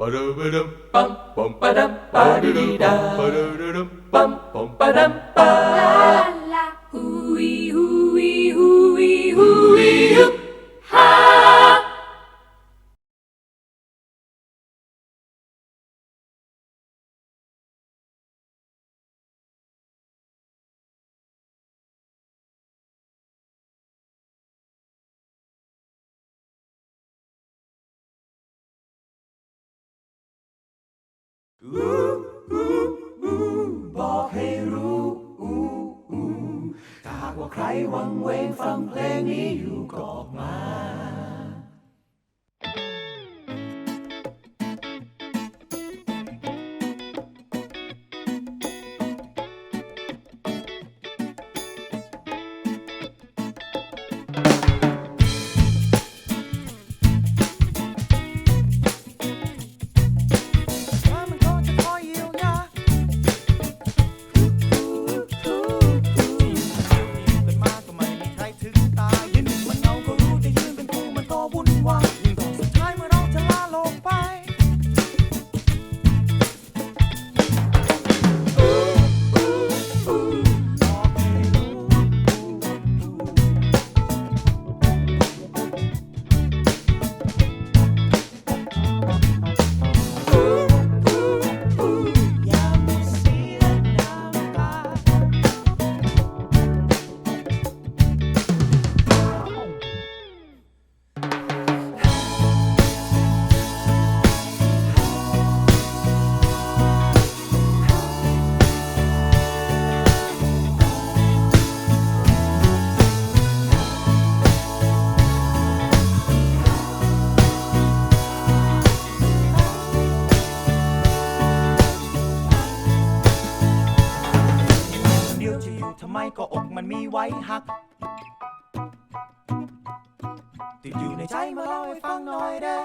Ba-da-ba-dum-bum-bum-ba-dum-ba-dee-da. Ba-da-da-dum-bum-bum-ba-dum-ba. บอกให้รู้หากว่าใครวังเวงฟังเพลงนี้อยู่ก็ออกมา ไว้หัก ติดอยู่ในใจมาเล่าให้ฟังหน่อยเด้